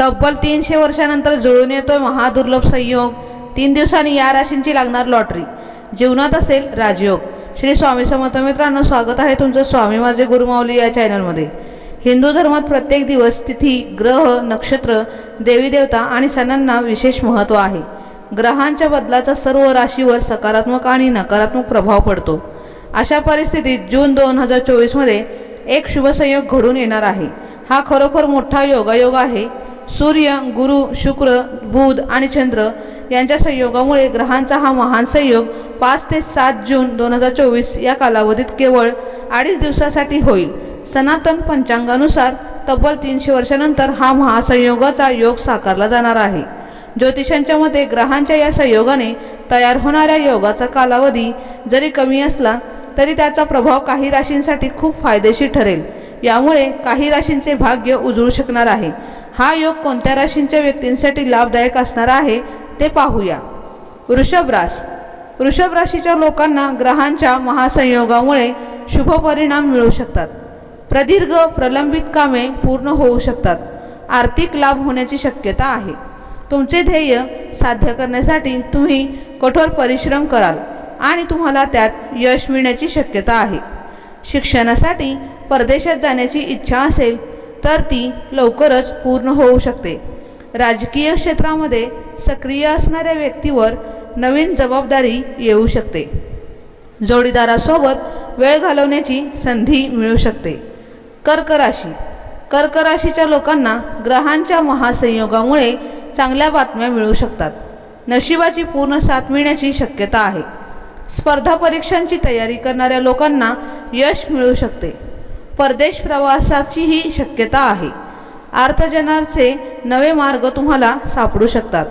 तब्बल तीनशे वर्षानंतर जुळून येतोय महादुर्लभ संयोग. तीन दिवसांनी या राशींची लागणार लॉटरी. जीवनात असेल राजयोग. श्री स्वामी समर्थ मित्रांनो स्वागत आहे तुमचं स्वामी माझे गुरुमाऊली या चॅनलमध्ये. हिंदू धर्मात प्रत्येक दिवस तिथी ग्रह नक्षत्र देवी देवता आणि सणांना विशेष महत्त्व आहे. ग्रहांच्या बदलाचा सर्व राशीवर सकारात्मक आणि नकारात्मक प्रभाव पडतो. अशा परिस्थितीत जून दोन हजार चोवीसमध्ये एक शुभसंयोग घडून येणार आहे. हा खरोखर मोठा योगायोग आहे. सूर्य गुरु शुक्र बुध आणि चंद्र यांच्या संयोगामुळे ग्रहांचा हा महान संयोग पाच ते सात जून दोन हजार चोवीस या कालावधीत केवळ अडीच दिवसासाठी होईल. सनातन पंचांगानुसार तब्बल तीनशे वर्षानंतर हा महासंयोगाचा योग साकारला जाणार आहे. ज्योतिषांच्या मते ग्रहांच्या या संयोगाने तयार होणाऱ्या योगाचा कालावधी जरी कमी असला तरी त्याचा प्रभाव काही राशींसाठी खूप फायदेशीर ठरेल. यामुळे काही राशींचे भाग्य उजळू शकणार आहे. हा योग कोणत्या राशींच्या व्यक्तींसाठी लाभदायक असणार आहे ते पाहूया. वृषभ रास. वृषभ राशीच्या लोकांना ग्रहांच्या महासंयोगामुळे शुभ परिणाम मिळू शकतात. प्रदीर्घ प्रलंबित कामे पूर्ण होऊ शकतात. आर्थिक लाभ होण्याची शक्यता आहे. तुमचे ध्येय साध्य करण्यासाठी तुम्ही कठोर परिश्रम कराल आणि तुम्हाला त्यात यश मिळण्याची शक्यता आहे. शिक्षणासाठी परदेशात जाण्याची इच्छा असेल तर ती लवकरच पूर्ण होऊ शकते. राजकीय क्षेत्रामध्ये सक्रिय असणाऱ्या व्यक्तीवर नवीन जबाबदारी येऊ शकते. जोडीदारासोबत वेळ घालवण्याची संधी मिळू शकते. कर्क राशी कर्क राशीच्या लोकांना ग्रहांच्या महासंयोगामुळे चांगल्या बातम्या मिळू शकतात. नशिबाची पूर्ण साथ मिळण्याची शक्यता आहे. स्पर्धा परीक्षांची तयारी करणाऱ्या लोकांना यश मिळू शकते. परदेश प्रवासाचीही शक्यता आहे. अर्थजनाचे नवे मार्ग तुम्हाला सापडू शकतात.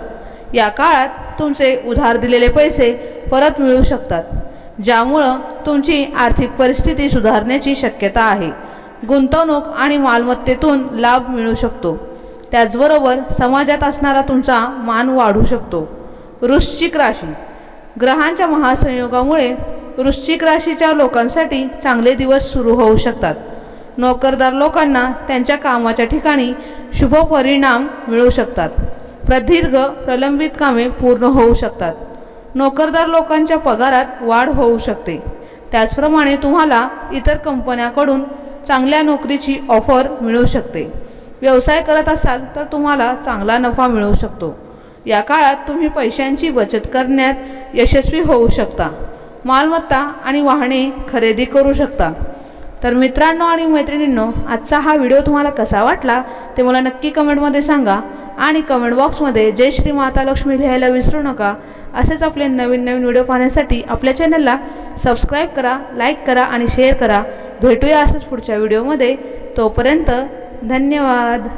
या काळात तुमचे उधार दिलेले पैसे परत मिळू शकतात. ज्यामुळं तुमची आर्थिक परिस्थिती सुधारण्याची शक्यता आहे. गुंतवणूक आणि मालमत्तेतून लाभ मिळू शकतो. त्याचबरोबर समाजात असणारा तुमचा मान वाढू शकतो. वृश्चिक राशी. ग्रहांच्या महासंयोगामुळे वृश्चिक राशीच्या लोकांसाठी चांगले दिवस सुरू होऊ शकतात. नोकरदार लोकांना त्यांच्या कामाच्या ठिकाणी शुभ परिणाम मिळू शकतात. प्रदीर्घ प्रलंबित कामे पूर्ण होऊ शकतात. नोकरदार लोकांच्या पगारात वाढ होऊ शकते. त्याचप्रमाणे तुम्हाला इतर कंपन्याकडून चांगल्या नोकरीची ऑफर मिळू शकते. व्यवसाय करत असाल तर तुम्हाला चांगला नफा मिळू शकतो. या काळात तुम्ही पैशांची बचत करण्यात यशस्वी होऊ शकता. मालमत्ता आणि वाहने खरेदी करू शकता. तर मित्रांनो आणि मैत्रिणींनो आजचा हा व्हिडिओ तुम्हाला कसा वाटला ते मला नक्की कमेंटमध्ये सांगा आणि कमेंट बॉक्समध्ये जय श्री माता लक्ष्मी लिहायला विसरू नका. असेच आपले नवीन नवीन व्हिडिओ पाहण्यासाठी आपल्या चॅनलला सबस्क्राईब करा लाईक करा आणि शेअर करा. भेटूया असंच पुढच्या व्हिडिओमध्ये. तोपर्यंत धन्यवाद.